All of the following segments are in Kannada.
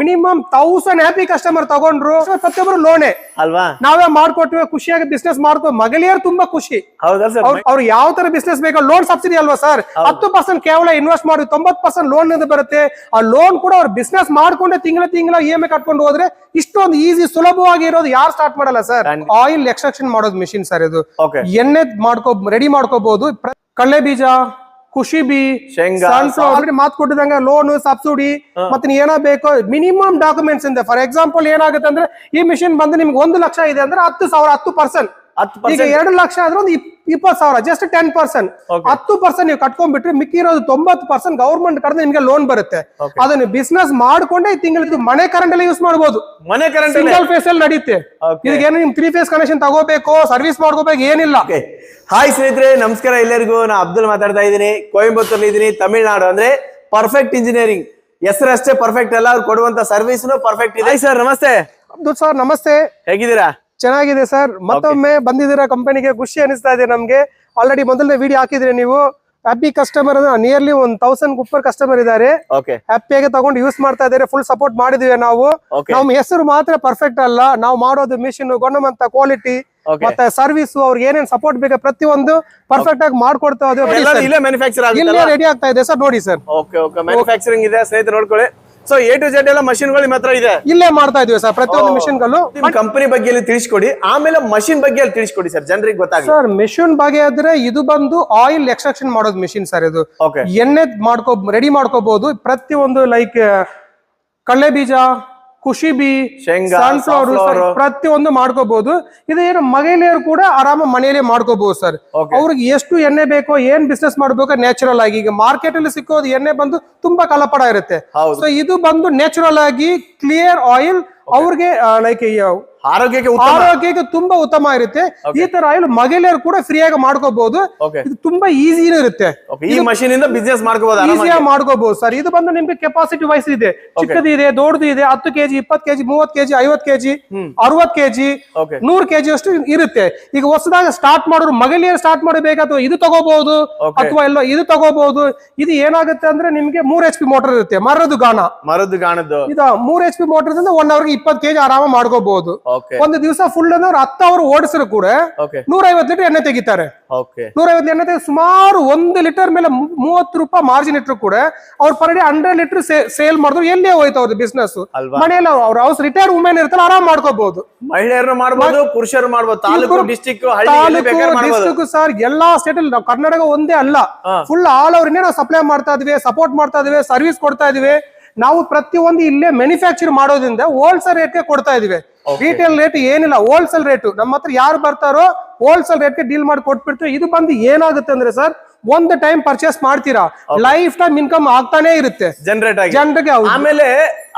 ಮಿನಿಮಮ್ ತೌಸಂಡ್ ಹ್ಯಾಪಿ ಕಸ್ಟಮರ್ ತಗೊಂಡ್ರು ಪ್ರತಿಯೊಬ್ಬರು ಲೋನೆ ಅಲ್ವಾ? ನಾವೇ ಮಾಡ್ಕೊಟ್ವಿ ಖುಷಿಯಾಗಿ ಬಿಸ್ನೆಸ್ ಮಾಡ್ಕೋ ಮಗಳಿಯರು ತುಂಬಾ ಖುಷಿ. ಅವ್ರು ಯಾವ ತರ ಬಿಸ್ನೆಸ್ ಬೇಕು ಲೋನ್ ಸಬ್ಸಿಡಿ ಅಲ್ವಾ ಸರ್? ಹತ್ತು ಪರ್ಸೆಂಟ್ ಕೇವಲ ಇನ್ವೆಸ್ಟ್ ಮಾಡಿ ತೊಂಬತ್ ಪರ್ಸೆಂಟ್ ಲೋನ್ ಬರುತ್ತೆ. ಆ ಲೋನ್ ಕೂಡ ಅವ್ರು ಬಿಸ್ನೆಸ್ ಮಾಡ್ಕೊಂಡೆ ತಿಂಗಳ ತಿಂಗಳ ಇ ಎಂ ಐ ಕಟ್ಕೊಂಡು ಹೋದ್ರೆ ಇಷ್ಟೊಂದು ಈಸಿ ಸುಲಭವಾಗಿ ಇರೋದು ಯಾರು ಸ್ಟಾರ್ಟ್ ಮಾಡಲ್ಲ ಸರ್? ಆಯಿಲ್ ಎಕ್ಸ್ಟ್ರಾಕ್ಷನ್ ಮಾಡೋದು ಮಿಷಿನ್ ಸರ್ ಇದು. ಎಣ್ಣೆ ಮಾಡ್ಕೋ ರೆಡಿ ಮಾಡ್ಕೋಬಹುದು ಕಳ್ಳೆ ಕಡಲೆ ಬೀಜ ಖುಷಿ ಬಿ. ಆಲ್ರೆಡಿ ಮಾತು ಕೊಟ್ಟಿದಂಗ ಲೋನ್ ಸಬ್ಸಿಡಿ ಮತ್ತೆ ನೀವ್ ಏನೋ ಬೇಕೋ ಮಿನಿಮಮ್ ಡಾಕ್ಯುಮೆಂಟ್ಸ್ ಇಂದ. ಫಾರ್ ಎಕ್ಸಾಂಪಲ್ ಏನಾಗುತ್ತೆ ಅಂದ್ರೆ ಈ ಮಿಷಿನ್ ಬಂದು ನಿಮ್ಗೆ ಒಂದು ಲಕ್ಷ ಇದೆ ಅಂದ್ರೆ ಹತ್ತು ಸಾವಿರ ಹತ್ತು ಪರ್ಸೆಂಟ್ ಈಗ ಎರಡು ಲಕ್ಷ ಆದ್ರೆ ಒಂದು ಇಪ್- ಇಪ್ಪತ್ತು ಸಾವಿರ ಜಸ್ಟ್ ಟೆನ್ ಪರ್ಸೆಂಟ್. ಹತ್ತು ಪರ್ಸೆಂಟ್ ನೀವು ಕಟ್ಕೊಂಡ್ಬಿಟ್ರೆ ಮಿಕ್ಕಿರೋದು ತೊಂಬತ್ತು ಪರ್ಸೆಂಟ್ ಗೌರ್ಮೆಂಟ್ ಕಡೆ ನಿಮ್ಗೆ ಲೋನ್ ಬರುತ್ತೆ. ಅದನ್ನ ಬಿಸ್ನೆಸ್ ಮಾಡ್ಕೊಂಡೆ ಈ ತಿಂಗಳಿದ್ದು ಮನೆ ಕರೆಂಟ್ ಅಲ್ಲಿ ಯೂಸ್ ಮಾಡಬಹುದು ಮನೆ ಕರೆಂಟ್ ಸಿಂಗಲ್ ಫೇಸ್ ಅಲ್ಲಿ ನಡೆಯುತ್ತೆ ಇದಕ್ಕೆ ಏನು ನಿಮ್ ತ್ರೀ ಫೇಸ್ ಕನೆಕ್ಷನ್ ತಗೋಬೇಕು ಸರ್ವಿಸ್ ಮಾಡ್ಕೋಬೇಕು ಏನಿಲ್ಲ. ಹಾಯ್ ಸ್ನೇಹಿತರೆ ನಮಸ್ಕಾರ ಎಲ್ಲರಿಗೂ. ನಾ ಅಬ್ದುಲ್ ಮಾತಾಡ್ತಾ ಇದ್ದೀನಿ. ಕೋಯಂಬತ್ತೂರ್ ಇದ್ದೀನಿ ತಮಿಳ್ನಾಡು. ಅಂದ್ರೆ ಪರ್ಫೆಕ್ಟ್ ಇಂಜಿನಿಯರಿಂಗ್ ಹೆಸರಷ್ಟೇ ಪರ್ಫೆಕ್ಟ್ ಅಲ್ಲ. ಅವ್ರು ಕೊಡುವಂತ ಸರ್ವಿಸ್ ಪರ್ಫೆಕ್ಟ್ ಇದೆ. ಸರ್ ನಮಸ್ತೆ. ಅಬ್ದುಲ್ ಸರ್ ನಮಸ್ತೆ. ಹೇಗಿದ್ದೀರಾ? ಚೆನ್ನಾಗಿದೆ ಸರ್. ಮತ್ತೊಮ್ಮೆ ಬಂದಿದ್ದೀರಾ ಕಂಪನಿಗೆ ಖುಷಿ ಅನಿಸ್ತಾ ಇದೆ ನಮ್ಗೆ. ಆಲ್ರೆಡಿ ಮೊದಲನೇ ವಿಡಿಯೋ ಹಾಕಿದ್ರೆ ನೀವು ಹ್ಯಾಪಿ ಕಸ್ಟಮರ್ ನಿಯರ್ಲಿ ಒಂದ್ ತೌಸಂಡ್ ಉಪ್ಪರ್ ಕಸ್ಟಮರ್ ಇದಾರೆ ಹ್ಯಾಪಿ ಹ್ಯಾಪಿಯಾಗಿ ತಗೊಂಡು ಯೂಸ್ ಮಾಡ್ತಾ ಇದಾರೆ ಫುಲ್ ಸಪೋರ್ಟ್ ಮಾಡಿದೀವಿ ನಾವು. ನಮ್ ನಮ್ಮ ಹೆಸರು ಮಾತ್ರ ಪರ್ಫೆಕ್ಟ್ ಅಲ್ಲ. ನಾವು ಮಾಡೋದು ಮಿಷಿನ್ ಗುಣಮಂತ ಕ್ವಾಲಿಟಿ ಮತ್ತೆ ಸರ್ವಿಸ್ ಅವ್ರಿಗೆ ಏನೇನ್ ಸಪೋರ್ಟ್ ಬೇಕು ಪ್ರತಿಯೊಂದು ಪರ್ಫೆಕ್ಟ್ ಆಗಿ ಮಾಡ್ಕೊಡ್ತಾ ಇಲ್ಲೇ ರೆಡಿ ಆಗ್ತಾ ಇದೆ ಸರ್ ನೋಡಿ ಸರ್. ಮ್ಯಾನುಫ್ಯಾಕ್ಚರಿಂಗ್ ಇದೆ ಸ್ನೇಹಿತರೆ ನೋಡ್ಕೊಳ್ಳಿ. ಸೊ ಎ ಟು ಜೆಡ್ ಎಲ್ಲ ಮಷಿನ್ಗಳು ನಿಮ್ಮ ಹತ್ರ ಇದೆ. ಇಲ್ಲೇ ಮಾಡ್ತಾ ಇದೀವಿ ಸರ್ ಪ್ರತಿಯೊಂದು ಮಿಷಿನ್ಗಳು ನಿಮ್ ಕಂಪನಿ ಬಗ್ಗೆ ತಿಳಿಸ್ಕೊಡಿ. ಆಮೇಲೆ ಮಷಿನ್ ಬಗ್ಗೆ ಅಲ್ಲಿ ತಿಳಿಸ್ಕೊಡಿ ಸರ್ ಜನರಿಗೆ ಗೊತ್ತಾಗಲಿ ಸರ್ ಮಿಷಿನ್ ಬಗ್ಗೆ ಆದ್ರೆ ಇದು ಬಂದು ಆಯಿಲ್ ಎಕ್ಸ್ಟ್ರಾಕ್ಷನ್ ಮಾಡೋದು ಮಿಷಿನ್ ಸರ್ ಇದು. ಎಣ್ಣೆ ಮಾಡ್ಕೋ ರೆಡಿ ಮಾಡ್ಕೋಬಹುದು ಪ್ರತಿಯೊಂದು ಲೈಕ್ ಕಳ್ಳೆ ಬೀಜ ಖುಷಿ ಬಿ ಶೇಂಗಾ, ಸನ್ಫ್ಲವರ್ ಪ್ರತಿಯೊಂದು ಮಾಡ್ಕೋಬಹುದು ಇದು ಏನು ಮಹಿಳೆಯರು ಕೂಡ ಆರಾಮ ಮನೆಯಲ್ಲೇ ಮಾಡ್ಕೋಬಹುದು ಸರ್. ಅವ್ರಿಗೆ ಎಷ್ಟು ಎಣ್ಣೆ ಬೇಕೋ ಏನ್ ಬಿಸ್ನೆಸ್ ಮಾಡ್ಬೇಕೋ ನ್ಯಾಚುರಲ್ ಆಗಿ. ಈಗ ಮಾರ್ಕೆಟ್ ಅಲ್ಲಿ ಸಿಕ್ಕೋದು ಎಣ್ಣೆ ಬಂದು ತುಂಬಾ ಕಲಪಡ ಇರುತ್ತೆ. ಸೊ ಇದು ಬಂದು ನ್ಯಾಚುರಲ್ ಆಗಿ ಕ್ಲಿಯರ್ ಆಯಿಲ್ ಅವ್ರಿಗೆ ಲೈಕ್ ಆರೋಗ್ಯಕ್ಕೆ ಆರೋಗ್ಯಕ್ಕೆ ತುಂಬಾ ಉತ್ತಮ ಇರುತ್ತೆ. ಈ ತರ ಆಯಿಲ್ ಮಹಿಳೆಯರು ಕೂಡ ಫ್ರೀಯಾಗಿ ಮಾಡ್ಕೋಬಹುದು ಇದು ತುಂಬಾ ಈಸಿನೂ ಇರುತ್ತೆ. ಈ ಮಷಿನ್ ಇಂದ ಬಿಸ್ನೆಸ್ ಮಾಡ್ಕೋಬಹುದು ಈಸಿಯಾಗಿ ಮಾಡ್ಕೋಬಹುದು ಸರ್. ಇದು ಬಂದು ನಿಮ್ಗೆ ಕೆಪಾಸಿಟಿ ವೈಸ್ ಇದೆ. ಚಿಕ್ಕದು ಇದೆ ದೊಡ್ಡದು ಇದೆ ಹತ್ತು ಕೆಜಿ ಇಪ್ಪತ್ತು ಕೆಜಿ ಮೂವತ್ ಕೆಜಿ ಐವತ್ ಕೆಜಿ ಅರವತ್ ಕೆಜಿ ನೂರ್ ಕೆಜಿ ಅಷ್ಟು ಇರುತ್ತೆ. ಈಗ ಹೊಸದಾಗ ಸ್ಟಾರ್ಟ್ ಮಾಡೋರು ಮಹಿಳೆಯರು ಸ್ಟಾರ್ಟ್ ಮಾಡಬೇಕು ಅಥವಾ ಇದು ತಗೋಬಹುದು ಅಥವಾ ಎಲ್ಲ ಇದು ತಗೋಬಹುದು ಇದು ಏನಾಗುತ್ತೆ ಅಂದ್ರೆ ನಿಮ್ಗೆ ಮೂರ್ ಎಚ್ ಪಿ ಮೋಟರ್ ಇರುತ್ತೆ. ಮರದ ಗಾಣ. ಮರದ ಗಾಣದ್ದು. ಇದು ಮೂರ್ ಎಚ್ ಪಿ ಮೋಟರ್ ಒನ್ ಅವರ್ಗೆ ಇಪ್ಪತ್ತು ಕೆಜಿ ಆರಾಮ ಮಾಡ್ಕೋಬಹುದು ಒಂದು ದಿವಸ ಫುಲ್ ಅಂದ್ರೆ ಹತ್ತು ಅವರು ಓಡಿಸಿದ್ರು ಕೂಡ ನೂರ ಐವತ್ತು ಲೀಟರ್ ಎಣ್ಣೆ ತೆಗಿತಾರೆ. ನೂರ ನೂರೈವತ್ತು ಎಣ್ಣೆ ತೆಗೆದು ಸುಮಾರು ಒಂದು ಲೀಟರ್ ಮೇಲೆ ಮೂವತ್ತು ರೂಪಾಯಿ ಮಾರ್ಜಿನ್ ಇಟ್ಟರು ಕೂಡ ಅವ್ರು per day hundred litre sale ಮಾಡಿದ್ರು ಎಲ್ಲೇ ಹೋಯ್ತು ಅವ್ರದ್ದು ಬಿಸ್ನೆಸ್? ಮನೆಯಲ್ಲಿ ಅವ್ರ ಹೌಸ್ ರಿಟೈರ್ಡ್ ವುಮೆನ್ ಇರ್ತಾರೆ ಆರಾಮ್ ಮಾಡ್ಕೋಬಹುದು ಮಹಿಳೆಯರು ಮಾಡಬಹುದು ಪುರುಷರು ಮಾಡಬಹುದು ತಾಲೂಕು ಡಿಸ್ಟಿಕ್ ಡಿಸ್ಟ್ರಿಕ್ಟ್ ಸರ್ ಎಲ್ಲಾ ಸ್ಟೇಟ್ ಅಲ್ಲಿ ನಾವು ಕರ್ನಾಟಕ ಒಂದೇ ಅಲ್ಲ. ಫುಲ್ ಆಲ್ ಓವರ್ ನಾವು ಸಪ್ಲೈ ಮಾಡ್ತಾ ಇದೀವಿ ಸಪೋರ್ಟ್ ಮಾಡ್ತಾ ಇದೀವಿ ಸರ್ವಿಸ್ ಕೊಡ್ತಾ ಇದೀವಿ. ನಾವು ಪ್ರತಿಯೊಂದು ಇಲ್ಲೇ ಮ್ಯಾನುಫ್ಯಾಕ್ಚರ್ ಮಾಡೋದ್ರಿಂದ ಹೋಲ್ಸೇಲ್ ರೇಟ್ಗೆ ಕೊಡ್ತಾ ಇದೀವಿ ರೀಟೇಲ್ ರೇಟ್ ಏನಿಲ್ಲ ಹೋಲ್ಸೇಲ್ ರೇಟ್ ನಮ್ಮ ಹತ್ರ ಯಾರು ಬರ್ತಾರೋ ಹೋಲ್ಸೇಲ್ ರೇಟ್ಗೆ ಡೀಲ್ ಮಾಡಿ ಕೊಟ್ಬಿಡ್ತೀವಿ. ಇದು ಬಂದು ಏನಾಗುತ್ತೆ ಅಂದ್ರೆ ಸರ್ ಒಂದು ಟೈಮ್ ಪರ್ಚೇಸ್ ಮಾಡ್ತೀರಾ. ಲೈಫ್ ಟೈಮ್ ಇನ್ಕಮ್ ಆಗ್ತಾನೆ ಇರುತ್ತೆ. ಜನರೇಟ್ ಆಗಿ ಜನರಿಗೆ ಆಮೇಲೆ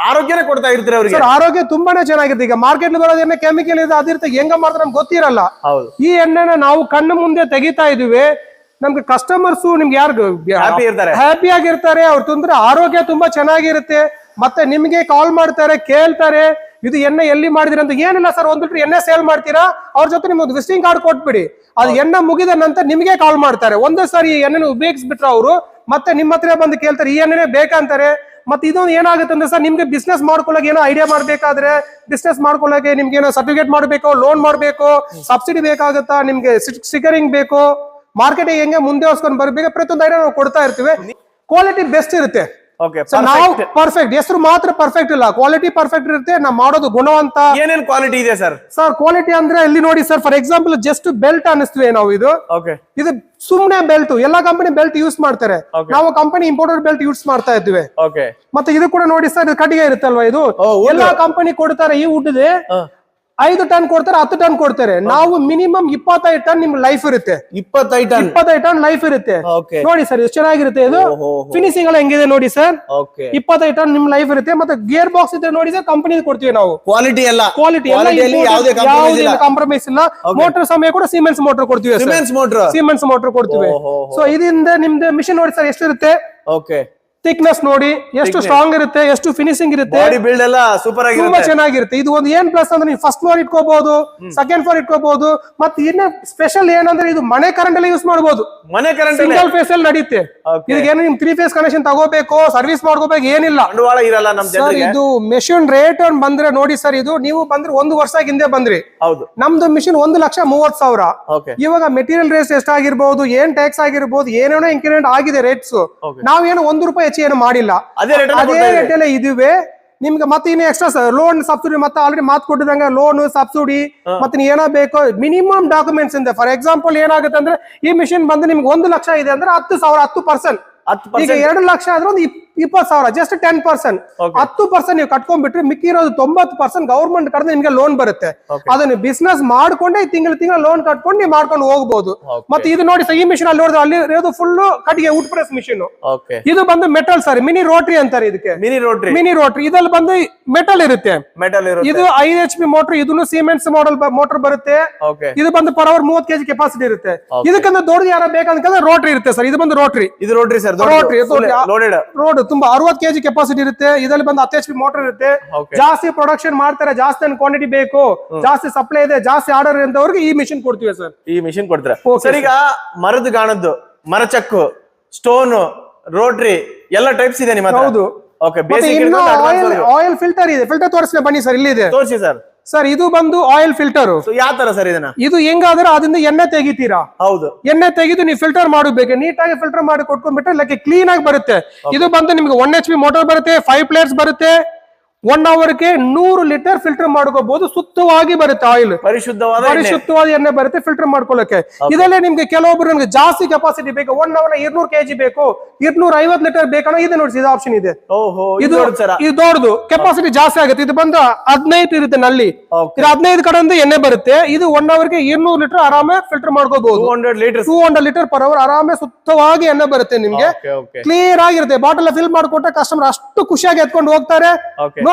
ಆರೋಗ್ಯನೇ ಕೊಡ್ತಾ ಇರ್ತೀರ ಅವ್ರಿಗೆ? ಸರ್ ಆರೋಗ್ಯ ತುಂಬಾನೇ ಚೆನ್ನಾಗಿರುತ್ತೆ ಈಗ ಮಾರ್ಕೆಟ್ ಬರೋದು ಎಣ್ಣೆ ಕೆಮಿಕಲ್ ಇದೆ ಅದಿರುತ್ತೆ ಹೆಂಗ ಮಾಡ್ತಾರೆ ನಮ್ಗೆ ಗೊತ್ತಿರಲ್ಲ. ಈ ಎಣ್ಣೆನ ನಾವು ಕಣ್ಣು ಮುಂದೆ ತೆಗಿತಾ ಇದೀವಿ ನಮ್ಗೆ ಕಸ್ಟಮರ್ಸ್ ನಿಮ್ಗೆ ಯಾರು ಹ್ಯಾಪಿ ಇರ್ತಾರೆ. ಹ್ಯಾಪಿ ಆಗಿರ್ತಾರೆ ಅವ್ರ ತೊಂದ್ರೆ ಆರೋಗ್ಯ ತುಂಬಾ ಚೆನ್ನಾಗಿರುತ್ತೆ. ಮತ್ತೆ ನಿಮ್ಗೆ ಕಾಲ್ ಮಾಡ್ತಾರೆ ಕೇಳ್ತಾರೆ ಇದು ಎಣ್ಣೆ ಎಲ್ಲಿ ಮಾಡಿದ್ರೆ ಅಂತ. ಏನಿಲ್ಲ ಸರ್ ಒಂದ್ ಲೀಟರ್ ಎಣ್ಣೆ ಸೇಲ್ ಮಾಡ್ತೀರಾ? ಅವ್ರ ಜೊತೆ ನಿಮ್ಗೆ ವಿಸಿಟಿಂಗ್ ಕಾರ್ಡ್ ಕೊಟ್ಬಿಡಿ. ಅದು ಎಣ್ಣೆ ಮುಗಿದ ನಂತರ ನಿಮಗೆ ಕಾಲ್ ಮಾಡ್ತಾರೆ. ಒಂದೇ ಸಾರಿ ಈ ಎಣ್ಣೆ ಉಪಯೋಗಿಸ್ಬಿಟ್ರೆ ಅವರು ಮತ್ತೆ ನಿಮ್ಮ ಹತ್ರ ಬಂದು ಕೇಳ್ತಾರೆ ಈ ಎಣ್ಣೆನೇ ಬೇಕಂತಾರೆ ಮತ್ತೆ ಇದೊಂದು ಏನಾಗುತ್ತೆ ಅಂದ್ರೆ ಸರ್ ನಿಮ್ಗೆ ಬಿಸ್ನೆಸ್ ಮಾಡ್ಕೊಳ್ಳೋಕೆ ಏನೋ ಐಡಿಯಾ ಮಾಡ್ಬೇಕಾದ್ರೆ ಬಿಸ್ನೆಸ್ ಮಾಡ್ಕೊಳ್ಳೋಕೆ ನಿಮ್ಗೆ ಏನೋ ಸರ್ಟಿಫಿಕೇಟ್ ಮಾಡಬೇಕು ಲೋನ್ ಮಾಡಬೇಕು ಸಬ್ಸಿಡಿ ಬೇಕಾಗುತ್ತಾ ನಿಮ್ಗೆ ಸ್ಟಿಕರಿಂಗ್ ಬೇಕು ಮಾರ್ಕೆಟಿಂಗ್ ಹೆಂಗೆ ಮುಂದೆ ಹೊಸ್ಕೊಂಡು ಬರ್ಬೇಕು ಪ್ರತಿಯೊಂದು ಐಡಿಯಾ ನಾವು ಕೊಡ್ತಾ ಇರ್ತೀವಿ. ಕ್ವಾಲಿಟಿ ಬೆಸ್ಟ್ ಇರುತ್ತೆ. ನಾವು ಪರ್ಫೆಕ್ಟ್ ಹೆಸರು ಮಾತ್ರ ಪರ್ಫೆಕ್ಟ್ ಇಲ್ಲ. ಕ್ವಾಲಿಟಿ ಪರ್ಫೆಕ್ಟ್ ಇರುತ್ತೆ. ನಾವು ಮಾಡೋದು ಗುಣವಂತ. ಏನೇನು ಕ್ವಾಲಿಟಿ ಇದೆ ಸರ್ ಸರ್ ಕ್ವಾಲಿಟಿ ಅಂದ್ರೆ ಇಲ್ಲಿ ನೋಡಿ sir for example just belt ಅನಿಸ್ತೀವಿ ನಾವು ಇದು. ಇದು ಸುಮ್ನೆ ಬೆಲ್ಟ್ ಎಲ್ಲಾ ಕಂಪನಿ ಬೆಲ್ಟ್ ಯೂಸ್ ಮಾಡ್ತಾರೆ. ನಾವು ಕಂಪನಿ ಇಂಪೋರ್ಟೆಡ್ ಬೆಲ್ಟ್ ಯೂಸ್ ಮಾಡ್ತಾ ಇದ್ವಿ ಮತ್ತೆ ಇದು ಕೂಡ ನೋಡಿ ಸರ್ ಇದು ಕಟ್ಟಿಗೆ ಇರುತ್ತಲ್ವಾ ಇದು? ಎಲ್ಲಾ ಕಂಪನಿ ಕೊಡ್ತಾರೆ ಈ ವುಡ್ ಐದು ಟನ್ ಕೊಡ್ತಾರೆ ಹತ್ತು ಟನ್ ಕೊಡ್ತಾರೆ. ನಾವು ಮಿನಿಮಮ್ ಇಪ್ಪತ್ತೈದು ಟನ್ ನಿಮ್ ಲೈಫ್ ಇರುತ್ತೆ. ಇಪ್ಪತ್ತೈದು ಟನ್? ಇಪ್ಪತ್ತೈದು ಟನ್ ಲೈಫ್ ಇರುತ್ತೆ. ನೋಡಿ ಸರ್ ಎಷ್ಟು ಚೆನ್ನಾಗಿರುತ್ತೆ ಇದು. ಫಿನಿಶಿಂಗ್ ಎಲ್ಲ ಹೆಂಗಿದೆ ನೋಡಿ ಸರ್ ಇಪ್ಪತ್ತೈದು ಟನ್ ನಿಮ್ ಲೈಫ್ ಇರುತ್ತೆ. ಮತ್ತೆ ಗೇರ್ ಬಾಕ್ಸ್ ಇದ್ರೆ ನೋಡಿ ಸರ್ ಕಂಪನಿ ಕೊಡ್ತೀವಿ ನಾವು. ಕ್ವಾಲಿಟಿ ಎಲ್ಲ. ಕ್ವಾಲಿಟಿ ಎಲ್ಲ ಯಾವುದೇ ಕಾಂಪ್ರಮೈಸ್ ಇಲ್ಲ. ಕಾಂಪ್ರಮೈಸ್ ಇಲ್ಲ. ಮೋಟರ್ ಸಮಯ ಕೂಡ ಸಿಮೆಂಟ್ಸ್ ಮೋಟರ್ ಕೊಡ್ತೀವಿ ಸಿಮೆಂಟ್ಸ್ ಮೋಟರ್ ಸಿಮೆಂಟ್ಸ್ ಮೋಟರ್ ಕೊಡ್ತೀವಿ. ಸೊ ಇದರಿಂದ ನಿಮ್ದು ಮಿಷಿನ್ ನೋಡಿ ಸರ್ ಎಷ್ಟಿರುತ್ತೆ? ಓಕೆ ಥಿಕ್ನೆಸ್ ನೋಡಿ ಎಷ್ಟು ಸ್ಟ್ರಾಂಗ್ ಇರುತ್ತೆ ಎಷ್ಟು ಫಿನಿಶಿಂಗ್ ಇರುತ್ತೆ ಬಿಲ್ಡ್ ಎಲ್ಲ ಸೂಪರ್ ತುಂಬಾ ಚೆನ್ನಾಗಿರುತ್ತೆ. ಇದು ಒಂದು ಏನ್ ಪ್ಲಸ್ ಅಂದ್ರೆ ನೀವು ಫಸ್ಟ್ ಫ್ಲೋರ್ ಇಟ್ಕೋಬಹುದು ಸೆಕೆಂಡ್ ಫ್ಲೋರ್ ಇಟ್ಕೋಬಹುದು ಮತ್ತೆ ಇನ್ನೇ ಸ್ಪೆಷಲ್ ಏನಂದ್ರೆ ಇದು ಮನೆ ಕರೆಂಟ್ ಅಲ್ಲಿ ಯೂಸ್ ಮಾಡಬಹುದು ಮನೆ ಕರೆಂಟ್ ಸಿಂಗಲ್ ಫೇಸ್ ಅಲ್ಲಿ ನಡೆಯುತ್ತೆ ಇದಕ್ಕೆ ಇದಕ್ಕೇನು ನಿಮ್ ತ್ರೀ ಫೇಸ್ ಕನೆಕ್ಷನ್ ತಗೋಬೇಕು ಸರ್ವಿಸ್ ಮಾಡ್ಕೋಬೇಕು ಏನಿಲ್ಲ. ಬಂಡವಾಳ ಇರಲ್ಲ ನಮ್ ಸರ್ ಜನರಿಗೆ. ಇದು ಮೆಷಿನ್ ರೇಟ್ ಬಂದ್ರೆ ನೋಡಿ ಸರ್ ಇದು ನೀವು ಬಂದ್ರೆ ಒಂದು ವರ್ಷ ಹಿಂದೆ ಬಂದ್ರಿ. ಹೌದು. ನಮ್ದು ಮಿಷಿನ್ ಒಂದು ಲಕ್ಷ ಮೂವತ್ ಸಾವಿರ. ಇವಾಗ ಮೆಟೀರಿಯಲ್ ರೇಟ್ ಎಷ್ಟಾಗಿರ್ಬಹುದು ಏನ್ ಟ್ಯಾಕ್ಸ್ ಆಗಿರ್ಬಹುದು ಏನೇನೋ ಇನ್ಕ್ರಿಮೆಂಟ್ ಆಗಿದೆ ರೇಟ್ಸ್. ನಾವೇನು ಒಂದು ರೂಪಾಯಿ ಹೆಚ್ಚು ಏನು ಮಾಡಿಲ್ಲ. ಅದೇ ರೇಟ್ ಅದೇ ರೇಟಲ್ಲೇ ಇದುವೆ ನಿಮ್ಗೆ ಮತ್ತೆ ಇನ್ನು ಎಕ್ಸ್ಟ್ರಾ ಲೋನ್ ಸಬ್ಸಿಡಿ ಮತ್ತೆ ಆಲ್ರೆಡಿ ಮಾತು ಕೊಟ್ಟಿದಂಗೆ ಲೋನ್ ಸಬ್ಸಿಡಿ ಮತ್ತೆ ಏನೋ ಬೇಕೋ ಮಿನಿಮಮ್ ಡಾಕ್ಯುಮೆಂಟ್ಸ್ ಇದೆ. ಫಾರ್ ಎಕ್ಸಾಂಪಲ್ ಏನಾಗುತ್ತೆ ಅಂದ್ರೆ ಈ ಮಿಷಿನ್ ಬಂದು ನಿಮ್ಗೆ ಒಂದು ಲಕ್ಷ ಇದೆ ಅಂದ್ರೆ ಹತ್ತು ಸಾವಿರ ಹತ್ತು ಪರ್ಸೆಂಟ್ ಈಗ ಎರಡು ಲಕ್ಷ ಆದ್ರೆ ಒಂದು ಇಪ್ಪತ್ತು ಸಾವಿರ ಜಸ್ಟ್ ಟೆನ್ ಪರ್ಸೆಂಟ್. ಹತ್ತು ಪರ್ಸೆಂಟ್ ನೀವು ಕಟ್ಕೊಂಡ್ಬಿಟ್ರೆ ಮಿಕ್ಕಿರೋದು ತೊಂಬತ್ತು ಪರ್ಸೆಂಟ್ ಗೌರ್ಮೆಂಟ್ ಕಡೆದ ನಿಮ್ಗೆ ಲೋನ್ ಬರುತ್ತೆ. ಅದನ್ನ ಬಿಸ್ನೆಸ್ ಮಾಡ್ಕೊಂಡೆ ತಿಂಗಳು ತಿಂಗಳು ಲೋನ್ ಕಟ್ಕೊಂಡು ನೀವು ಮಾಡ್ಕೊಂಡು ಹೋಗ್ಬೋದು. ಮತ್ತೆ ಇದು ನೋಡಿ ಸರ್ ಈ ಮಿಷಿನ್ ಅಲ್ಲಿ ನೋಡಿದ್ರೆ ಅಲ್ಲಿ ಇರೋದು ಫುಲ್ ಕಟ್ಟಿಗೆ ವುಡ್ ಪ್ರೆಸ್ ಮಿಷಿನ್ ಇದು ಬಂದು ಮೆಟಲ್ ಸರ್ ಮಿನಿ ರೋಟ್ರಿ ಅಂತಾರೆ ಇದಕ್ಕೆ. ಮಿನಿ ರೋಟ್ರಿ ಮಿನಿ ರೋಟ್ರಿ ಇದ್ರಲ್ಲಿ ಬಂದು ಮೆಟಲ್ ಇರುತ್ತೆ. ಮೆಟಲ್ ಇರುತ್ತೆ. ಇದು ಐದು ಎಚ್ ಪಿ ಮೋಟರ್ ಇದನ್ನು ಸಿಮೆಂಟ್ಸ್ ಮಾಡಲ್ ಮೋಟರ್ ಬರುತ್ತೆ. ಇದು ಬಂದು ಪರ್ ಅವರ್ ಮೂವತ್ತು ಕೆಜಿ ಕೆಪಾಸಿಟಿ ಇರುತ್ತೆ. ಇದಕ್ಕಿಂತ ಇದಕ್ಕಂದ್ರೆ ದೊಡ್ಡದು ಯಾರ ಬೇಕಂದ್ರೆ ರೋಟ್ರಿ ಇರುತ್ತೆ ಸರ್ ಇದು ಬಂದು ರೋಟ್ರಿ ಇದು ರೋಟ್ರಿ ಸರ್ ರೋಟ್ರಿ ರೋಡ್ ತುಂಬಾ ಅರವತ್ತು ಕೆಜಿ ಕೆಪಾಸಿಟಿ ಇರುತ್ತೆ. ಇದರಲ್ಲಿ ಬಂದು ಹತ್ತು ಎಚ್ ಪಿ ಮೋಟರ್ ಇರುತ್ತೆ. ಜಾಸ್ತಿ ಪ್ರೊಡಕ್ಷನ್ ಮಾಡ್ತಾರೆ ಜಾಸ್ತಿ ಕ್ವಾಂಟಿಟಿ ಬೇಕು. ಜಾಸ್ತಿ ಸಪ್ಲೈ ಇದೆ ಜಾಸ್ತಿ ಆರ್ಡರ್ ಅಂತವ್ರಿಗೆ ಈ ಮಿಷಿನ್ ಕೊಡ್ತೀವಿ ಸರ್ ಈ ಮಿಷಿನ್ ಕೊಡ್ತಾರೆ. ಸರಿಗ ಸರ್ ಈಗ ಮರದ ಗಾಣದ್ದು ಮರಚಕ್ಕು ಸ್ಟೋನ್ ರೋಟ್ರಿ ಎಲ್ಲ ಟೈಪ್ಸ್ ಇದೆ ನಿಮ್ಮ ಹೌದು. ಆಯಿಲ್ ಫಿಲ್ಟರ್ ಇದೆ. ಫಿಲ್ಟರ್ ತೋರಿಸ್ಲೇ ಬನ್ನಿ ಸರ್ ಇಲ್ಲಿದೆ. ತೋರಿಸಿ ಸರ್ ಸರ್ ಇದು ಬಂದು ಆಯಿಲ್ ಫಿಲ್ಟರ್ ಯಾವ ತರ ಸರ್ ಇದನ್ನ? ಇದು ಹೆಂಗಾದ್ರೆ ಅದರಿಂದ ಎಣ್ಣೆ ತೆಗಿತೀರಾ? ಹೌದು. ಎಣ್ಣೆ ತೆಗೆದು ನೀವು ಫಿಲ್ಟರ್ ಮಾಡಬೇಕು ನೀಟಾಗಿ ಫಿಲ್ಟರ್ ಮಾಡಿ ಕೊಟ್ಕೊಂಡ್ಬಿಟ್ರೆ ಲೈಕ್ ಕ್ಲೀನ್ ಆಗಿ ಬರುತ್ತೆ. ಇದು ಬಂದು ನಿಮ್ಗೆ ಒನ್ ಎಚ್ ಪಿ ಮೋಟರ್ ಬರುತ್ತೆ ಫೈವ್ ಪ್ಲೇಟ್ಸ್ ಬರುತ್ತೆ. ಒನ್ ಅವರ್ಗೆ ನೂರು ಲೀಟರ್ ಫಿಲ್ಟರ್ ಮಾಡ್ಕೋಬಹುದು ಸುತ್ತವಾಗಿ ಬರುತ್ತೆ ಆಯಿಲ್ ಪರಿಶುದ್ಧವಾದ ಎಣ್ಣೆ. ಪರಿಶುದ್ಧವಾದ ಎಣ್ಣೆ ಬರುತ್ತೆ ಫಿಲ್ಟರ್ ಮಾಡ್ಕೊಳ್ಳಕ್ಕೆ ಇದರಲ್ಲಿ ನಿಮ್ಗೆ ಕೆಲವೊಬ್ರು ನಿಮ್ಗೆ ಜಾಸ್ತಿ ಕೆಪಾಸಿಟಿ ಬೇಕು. ಒನ್ ಅವರ್ ಇರ್ನೂರ್ ಕೆಜಿ ಬೇಕು. ಇರ್ನೂರ ಐವತ್ ಲೀಟರ್ ಬೇಕನ್ನೋ ಇದೆ ನೋಡಿ ಇದು ಆಪ್ಷನ್ ಇದೆ. ಇದು ಇದು ದೊಡ್ಡದು. ಕೆಪಾಸಿಟಿ ಜಾಸ್ತಿ ಆಗುತ್ತೆ. ಇದು ಬಂದು ಹದಿನೈದು ಇರುತ್ತೆ ನಲ್ಲಿ. ಇದು ಹದಿನೈದು ಕಡೆಯಿಂದ ಎಣ್ಣೆ ಬರುತ್ತೆ. ಇದು ಒನ್ ಅವರ್ಗೆ ಇನ್ನೂರು ಲೀಟರ್ ಆರಾಮೇ ಫಿಲ್ಟರ್ ಟೂ ಮಾಡ್ಕೋಬಹುದು hundred litre two hundred litre per hour ಆರಾಮೇ ಸುತ್ತವಾಗಿ ಎಣ್ಣೆ ಬರುತ್ತೆ ನಿಮ್ಗೆ. ಕ್ಲಿಯರ್ ಆಗಿರುತ್ತೆ. ಬಾಟಲ್ ಫಿಲ್ ಮಾಡ್ಕೊಟ್ರೆ ಕಸ್ಟಮರ್ ಅಷ್ಟು ಖುಷಿಯಾಗಿ ಎತ್ಕೊಂಡು ಹೋಗ್ತಾರೆ.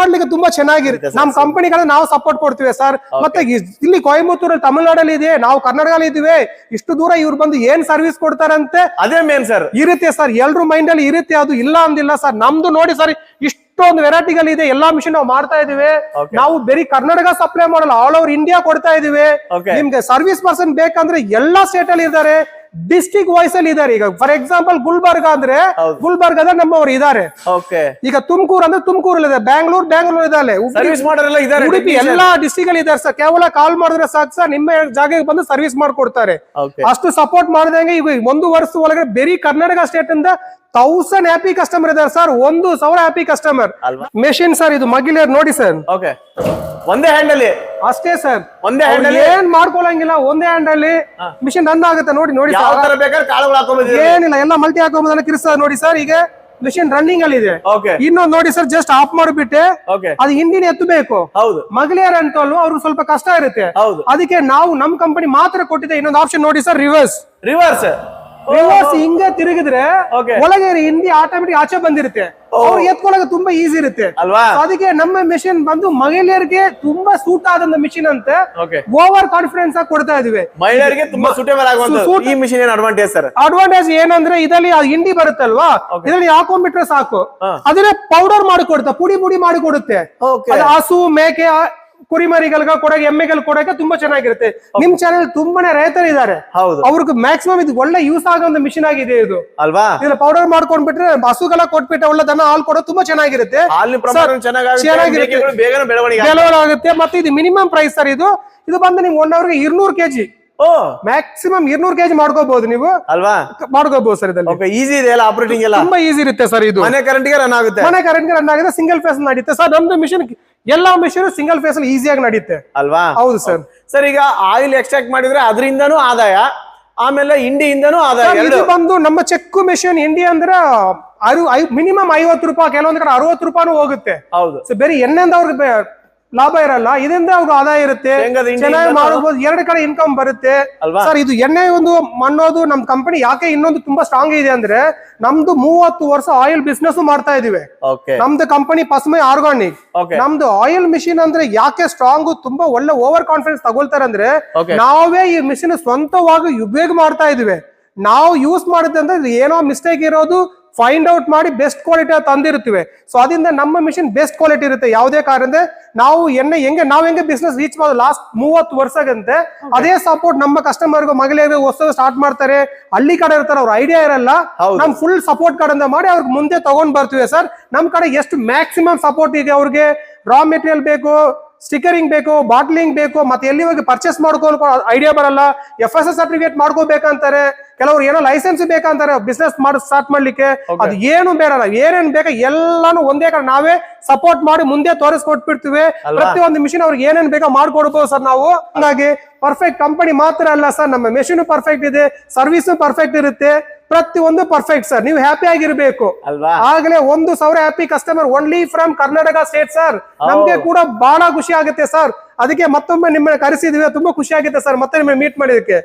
ನೋಡ್ಲಿಕ್ಕೆ ತುಂಬಾ ಚೆನ್ನಾಗಿರುತ್ತೆ. ನಮ್ ಕಂಪನಿಗಳ ನಾವು ಸಪೋರ್ಟ್ ಕೊಡ್ತೀವಿ ಸರ್. ಮತ್ತೆ ಇಲ್ಲಿ ಕೊಯಮತ್ತೂರಲ್ಲಿ ತಮಿಳ್ನಾಡಲ್ಲಿ ಇದೆ ನಾವು ಕರ್ನಾಟಕದಲ್ಲಿ ಇದೀವಿ ಇಷ್ಟು ದೂರ ಇವ್ರು ಬಂದು ಏನ್ ಸರ್ವಿಸ್ ಕೊಡ್ತಾರಂತೆ? ಅದೇ ಮೇನ್ ಸರ್ ಇರುತ್ತೆ ಸರ್ ಎಲ್ರು ಮೈಂಡ್ ಅಲ್ಲಿ ಇರುತ್ತೆ ಅದು ಇಲ್ಲ ಅಂದಿಲ್ಲ ಸರ್ ನಮ್ದು ನೋಡಿ ಸರ್ ಇಷ್ಟೊಂದು ವೆರೈಟಿಗಳಿದೆ ಎಲ್ಲಾ ಮಿಷಿನ್ ನಾವು ಮಾಡ್ತಾ ಇದೀವಿ ನಾವು ಬರೀ ಕರ್ನಾಟಕ ಸಪ್ಲೈ ಮಾಡಲ್ಲ. ಆಲ್ ಓವರ್ ಇಂಡಿಯಾ ಕೊಡ್ತಾ ಇದೀವಿ. ನಿಮ್ಗೆ ಸರ್ವಿಸ್ ಪರ್ಸನ್ ಬೇಕಂದ್ರೆ ಎಲ್ಲಾ ಸ್ಟೇಟ್ ಅಲ್ಲಿ ಇದ್ದಾರೆ. ಡಿಸ್ಟಿಕ್ ವೈಸ್ ಅಲ್ಲಿ ಇದಾರೆ. ಈಗ ಫಾರ್ ಎಕ್ಸಾಂಪಲ್ ಗುಲ್ಬರ್ಗ ಅಂದ್ರೆ ಗುಲ್ಬರ್ಗ ಅಂದ್ರೆ ನಮ್ಮವರು ಇದಾರೆ. ಓಕೆ ಈಗ ತುಮಕೂರು ಅಂದ್ರೆ ತುಮಕೂರಲ್ಲಿ ಇದೆ. ಬ್ಯಾಂಗ್ಳೂರ್ ಬ್ಯಾಂಗ್ಳೂರ್ ಇದಾರೆ. ಸರ್ವಿಸ್ ಮಾಡೋರೆಲ್ಲ ಇದಾರೆ ಉಡುಪಿ ಎಲ್ಲಾ ಡಿಸ್ಟಿಕ್ ಅಲ್ಲಿ ಇದಾರೆ ಸರ್. ಕೇವಲ ಕಾಲ್ ಮಾಡಿದ್ರೆ ಸಾಕು ಸರ್. ನಿಮ್ಮ ಜಾಗಕ್ಕೆ ಬಂದು ಸರ್ವಿಸ್ ಮಾಡ್ಕೊಡ್ತಾರೆ. ಅಷ್ಟು ಸಪೋರ್ಟ್ ಮಾಡಿದಂಗೆ ಈಗ ಒಂದು ವರ್ಷ ಒಳಗಡೆ ಬರೀ ಕರ್ನಾಟಕ ಸ್ಟೇಟ್ ಇಂದ ತೌಸಂಡ್ ಹ್ಯಾಪಿ ಕಸ್ಟಮರ್ ಇದಾರೆ ಸರ್. ಒಂದು ಸಾವಿರ ಹ್ಯಾಪಿ ಕಸ್ಟಮರ್? ಮೆಷಿನ್ ಸರ್ ಇದು ಮಗಿಲಿಯರ್ ನೋಡಿ ಸರ್. ಓಕೆ ಒಂದೇ ಹ್ಯಾಂಡ್ ಅಲ್ಲಿ. ಅಷ್ಟೇ ಸರ್. ಒಂದೇ ಹ್ಯಾಂಡ್ ಅಲ್ಲಿ? ಏನ್ ಮಾಡ್ಕೊಳಂಗಿಲ್ಲ ಒಂದೇ ಹ್ಯಾಂಡ್ ಅಲ್ಲಿ ಮಿಷಿನ್ ರನ್ ಆಗುತ್ತೆ ನೋಡಿ ನೋಡಿ ಯಾವ ತರ ಬೇಕಾದ್ರೆ ಕಾಳುಗಳು ಏನಿಲ್ಲ ಎಲ್ಲ ಮಲ್ಟಿ ಹಾಕೋಬೋದಲ್ಲ ಕಿರಿಸ ನೋಡಿ ಸರ್ ಈಗ ಮಿಷಿನ್ ರನ್ನಿಂಗ್ ಅಲ್ಲಿ ಇದೆ. ಓಕೆ ಇನ್ನೊಂದು ನೋಡಿ ಸರ್ ಜಸ್ಟ್ ಆಫ್ ಮಾಡಿಬಿಟ್ಟೆ. ಓಕೆ ಅದು ಹಿಂದಿನ ಎತ್ತಬೇಕು. ಹೌದು. ಮಗಳಿಯರ್ ಅಂತಲ್ವ ಅವ್ರು ಸ್ವಲ್ಪ ಕಷ್ಟ ಇರುತ್ತೆ. ಹೌದು. ಅದಕ್ಕೆ ನಾವು ನಮ್ ಕಂಪನಿ ಮಾತ್ರ ಕೊಟ್ಟಿದೆ ಇನ್ನೊಂದು ಆಪ್ಷನ್ ನೋಡಿ ಸರ್ ರಿವರ್ಸ್ ರಿವರ್ಸ್ ರಿವರ್ಸ್ ಹಿಂಗೆ ತಿರುಗಿದ್ರೆ. ಒಳಗೆ ಹಿಂದಿ ಆಟೋಮೆಟಿಕ್ ಆಚೆ ಬಂದಿರುತ್ತೆ. ಅವ್ರು ಎತ್ಕೊಳಕ್ಕೆ ತುಂಬಾ ಈಸಿ ಇರುತ್ತೆ. ಅಲ್ವಾ? ಅದಕ್ಕೆ ನಮ್ಮ ಮೆಷಿನ್ ಬಂದು ಮಹಿಳೆಯರಿಗೆ ತುಂಬಾ ಸೂಟ್ ಆದಂತ ಮಿಷಿನ್ ಅಂತ ಓವರ್ ಕಾನ್ಫಿಡೆನ್ಸ್ ಆಗಿ ಕೊಡ್ತಾ ಇದೀವಿ ಮಹಿಳೆಯರಿಗೆ ತುಂಬಾ ಸೂಟೇಬಲ್ ಆಗುವಂತ ಈ ಮಿಷಿನ್ ಏನು ಅಡ್ವಾಂಟೇಜ್ ಸರ್ ಅಡ್ವಾಂಟೇಜ್ ಏನಂದ್ರೆ ಇದರಲ್ಲಿ ಹಿಂಡಿ ಬರುತ್ತಲ್ವಾ? ಅಲ್ವಾ ಇದರಲ್ಲಿ ಹಾಕೊಂಡ್ಬಿಟ್ರೆ ಸಾಕು. ಅದನ್ನ ಪೌಡರ್ ಮಾಡಿ ಕೊಡುತ್ತೆ ಪುಡಿ ಪುಡಿ ಮಾಡಿ ಕೊಡುತ್ತೆ. ಓಕೆ ಅದು ಹಸು ಮೇಕೆ ಆ, ಕುರಿಮರಿಗಳ್ಗ ಕೊಡಕ್ಕೆ ಎಮ್ಮೆಗಳು ಕೊಡಕ್ಕೆ ತುಂಬಾ ಚೆನ್ನಾಗಿರುತ್ತೆ. ನಿಮ್ ಚಾನೆಲ್ ತುಂಬಾನೇ ರೈತರು ಇದ್ದಾರೆ ಹೌದು. ಅವ್ರಿಗೆ ಮ್ಯಾಕ್ಸಿಮಮ್ ಇದು ಒಳ್ಳೆ ಯೂಸ್ ಆಗೋ ಒಂದು ಮಿಷಿನ್ ಆಗಿದೆ ಇದು. ಅಲ್ವಾ? ಇದನ್ನ ಪೌಡರ್ ಮಾಡ್ಕೊಂಡ್ಬಿಟ್ರೆ ಹಸುಗಳ ಕೊಟ್ಬಿಟ್ರೆ ಒಳ್ಳೆ ದನ ಹಾಲು ಕೊಡೋದು ತುಂಬಾ ಚೆನ್ನಾಗಿರುತ್ತೆ. ಚೆನ್ನಾಗಿರುತ್ತೆ. ಬೆಳವಣಿಗೆ ಆಗುತ್ತೆ. ಮತ್ತೆ ಇದು ಮಿನಿಮಮ್ ಪ್ರೈಸ್ ಸರ್ ಇದು. ಇದು ಬಂದು ನಿಮ್ಗೆ ಒನ್ ಅವರ್ಗೆ ಇರ್ನೂರು ಕೆಜಿ ಮ್ಯಾಕ್ಸಿಮಮ್ ಇರ್ನೂರು ಕೆಜಿ ಮಾಡ್ಕೋಬಹುದು ನೀವು. ಅಲ್ವಾ? ಮಾಡ್ಕೋಬಹುದು ಸರ್ ಇದರಲ್ಲಿ. ಈಸಿ ಇದೆ ಆಪರೇಟಿಂಗ್ ಎಲ್ಲ? ತುಂಬಾ ಈಸಿ ಇರುತ್ತೆ ಸರ್ ಇದು. ಮನೆ ಕರೆಂಟ್ಗೆ ರನ್ ಆಗುತ್ತೆ. ಮನೆ ಕರೆಂಟ್ಗೆ ರನ್ ಆಗುತ್ತೆ ಸಿಂಗಲ್ ಫೇಸ್ ನಡೆಯುತ್ತೆ ಸರ್ ನಮ್ದು ಮಿಷಿನ್ ಎಲ್ಲಾ ಮಿಷಿನ್ ಸಿಂಗಲ್ ಫೇಸ್ ಅಲ್ಲಿ ಈಸಿಯಾಗಿ ನಡೆಯುತ್ತೆ ಅಲ್ವಾ? ಹೌದು ಸರ್. ಸರ್ ಈಗ ಆಯಿಲ್ ಎಕ್ಸ್ಟ್ರಾಕ್ಟ್ ಮಾಡಿದ್ರೆ ಅದರಿಂದನೂ ಆದಾಯ ಆಮೇಲೆ ಇಂಡಿಯಿಂದನೂ ಆದಾಯ ಇದು ಬಂದು ನಮ್ಮ ಚೆಕ್ಕು ಮಿಷಿನ್ ಇಂಡಿಯಾ ಅಂದ್ರೆ ಅರು ಮಿನಿಮಮ್ ಐವತ್ತು ರೂಪಾಯಿ ಕೆಲವೊಂದ್ ಕಡೆ ಅರವತ್ತು ರೂಪಾಯಿನೂ ಹೋಗುತ್ತೆ. ಹೌದು. ಸೊ ಬೇರೆ ಎಣ್ಣೆಂದ ಅವ್ರಿಗೆ ಲಾಭ ಇರಲ್ಲ ಇದರಿಂದ ಅವ್ರಿಗೆ ಆದಾಯ ಇರುತ್ತೆ. ಚೆನ್ನಾಗಿ ಮಾಡಬಹುದು ಎರಡು ಕಡೆ ಇನ್ಕಮ್ ಬರುತ್ತೆ. ಸರ್ ಇದು ಎಣ್ಣೆ ಒಂದು ಮಣ್ಣೋದು ನಮ್ ಕಂಪನಿ ಯಾಕೆ ಇನ್ನೊಂದು ತುಂಬಾ ಸ್ಟ್ರಾಂಗ್ ಇದೆ ಅಂದ್ರೆ ನಮ್ದು ಮೂವತ್ತು ವರ್ಷ ಆಯಿಲ್ ಬಿಸ್ನೆಸ್ ಮಾಡ್ತಾ ಇದೀವಿ. ನಮ್ದು ಕಂಪನಿ ಪಸ್ಮೈ ಆರ್ಗಾನಿಕ್. ನಮ್ದು ಆಯಿಲ್ ಮಿಷಿನ್ ಅಂದ್ರೆ ಯಾಕೆ ಸ್ಟ್ರಾಂಗ್ ತುಂಬಾ ಒಳ್ಳೆ ಓವರ್ ಕಾನ್ಫಿಡೆನ್ಸ್ ತಗೊಳ್ತಾರೆ ಅಂದ್ರೆ ನಾವೇ ಈ ಮಿಷಿನ್ ಸ್ವಂತವಾಗಿ ಉಪಯೋಗ ಮಾಡ್ತಾ ಇದೀವಿ. ನಾವು ಯೂಸ್ ಮಾಡಿದ್ರೆ ಅಂದ್ರೆ ಏನೋ ಮಿಸ್ಟೇಕ್ ಇರೋದು ಫೈಂಡ್ ಔಟ್ ಮಾಡಿ ಬೆಸ್ಟ್ ಕ್ವಾಲಿಟಿ ತಂದಿರ್ತೀವಿ ಸೊ ಅದರಿಂದ ನಮ್ಮ ಮಿಷಿನ್ ಬೆಸ್ಟ್ ಕ್ವಾಲಿಟಿ ಇರುತ್ತೆ. ಯಾವುದೇ ಕಾರಣ ನಾವು ಎಣ್ಣೆ ಹೆಂಗೆ ನಾವು ಹೆಂಗೆ ಬಿಸ್ನೆಸ್ ರೀಚ್ ಮಾಡೋದು ಲಾಸ್ಟ್ ಮೂವತ್ತು ವರ್ಷಗಂತೆ ಅದೇ ಸಪೋರ್ಟ್ ನಮ್ಮ ಕಸ್ಟಮರ್ಗೂ ಮಗಳಿಗೆ ಹೊಸ ಸ್ಟಾರ್ಟ್ ಮಾಡ್ತಾರೆ. ಹಳ್ಳಿ ಕಡೆ ಇರ್ತಾರೆ ಅವ್ರ ಐಡಿಯಾ ಇರಲ್ಲ. ನಮ್ ಫುಲ್ ಸಪೋರ್ಟ್ ಕಡೆಯಿಂದ ಮಾಡಿ ಅವ್ರಿಗೆ ಮುಂದೆ ತಗೊಂಡ್ ಬರ್ತೀವಿ ಸರ್. ನಮ್ ಕಡೆ ಎಷ್ಟು ಮ್ಯಾಕ್ಸಿಮಮ್ ಸಪೋರ್ಟ್ ಇದೆ ಅವ್ರಿಗೆ? ರಾ ಮೆಟೀರಿಯಲ್ ಬೇಕು ಸ್ಟಿಕರಿಂಗ್ ಬೇಕು ಬಾಟ್ಲಿಂಗ್ ಬೇಕು ಮತ್ತೆ ಎಲ್ಲಿ ಹೋಗಿ ಪರ್ಚೇಸ್ ಮಾಡ್ಕೊಂಡು ಐಡಿಯಾ ಬರಲ್ಲ. ಎಫ್ ಎಸ್ ಎಸ್ ಸರ್ಟಿಫಿಕೇಟ್ ಮಾಡ್ಕೋಬೇಕಂತಾರೆ. ಕೆಲವ್ರು ಏನೋ ಲೈಸೆನ್ಸ್ ಬೇಕಂತಾರೆ ಬಿಸ್ನೆಸ್ ಮಾಡಿ ಸ್ಟಾರ್ಟ್ ಮಾಡ್ಲಿಕ್ಕೆ. ಅದು ಏನು ಬೇಡ ಏನೇನ್ ಬೇಕಾ ಎಲ್ಲಾನು ಒಂದೇ ಕಡೆ ನಾವೇ ಸಪೋರ್ಟ್ ಮಾಡಿ ಮುಂದೆ ತೋರಿಸ್ಕೊಟ್ಬಿಡ್ತೀವಿ. ಪ್ರತಿ ಪ್ರತಿಯೊಂದು ಮಿಷಿನ್ ಅವ್ರಿಗೆ ಏನೇನ್ ಬೇಕಾ ಮಾಡ್ಕೊಡ್ಬೋದು ಸರ್ ನಾವು. ಹಾಗಾಗಿ ಪರ್ಫೆಕ್ಟ್ ಕಂಪನಿ ಮಾತ್ರ ಅಲ್ಲ ಸರ್ ನಮ್ಮ ಮೆಷಿನ್ ಪರ್ಫೆಕ್ಟ್ ಇದೆ ಸರ್ವಿಸ್ ಪರ್ಫೆಕ್ಟ್ ಇರುತ್ತೆ. ಪ್ರತಿ ಒಂದು ಪರ್ಫೆಕ್ಟ್ ಸರ್ ನೀವು ಹ್ಯಾಪಿ ಆಗಿರ್ಬೇಕು. ಆಗಲೇ ಒಂದು ಸಾವಿರ happy customer only from Karnataka state sir ನಮ್ಗೆ ಕೂಡ ಬಹಳ ಖುಷಿ ಆಗುತ್ತೆ ಸರ್. ಅದಕ್ಕೆ ಮತ್ತೊಮ್ಮೆ ನಿಮ್ಮನ್ನ ಕರೆಸಿದ್ವಿ ತುಂಬಾ ಖುಷಿ ಆಗುತ್ತೆ ಸರ್ ಮತ್ತೆ ನಿಮ್ಮನ್ನ ಮೀಟ್ ಮಾಡಿದಕ್ಕೆ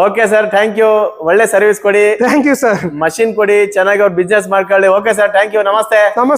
ಓಕೆ ಸರ್ ಥ್ಯಾಂಕ್ ಯು ಒಳ್ಳೆ ಸರ್ವಿಸ್ ಕೊಡಿ. ಥ್ಯಾಂಕ್ ಯು ಸರ್ ಮಷಿನ್ ಕೊಡಿ. ಚೆನ್ನಾಗಿ ಅವ್ರು ಬಿಸ್ನೆಸ್ ಮಾಡ್ಕೊಳ್ಳಿ. ಓಕೆ ಸರ್ ಥ್ಯಾಂಕ್ ಯು ನಮಸ್ತೆ. ನಮಸ್ತೆ.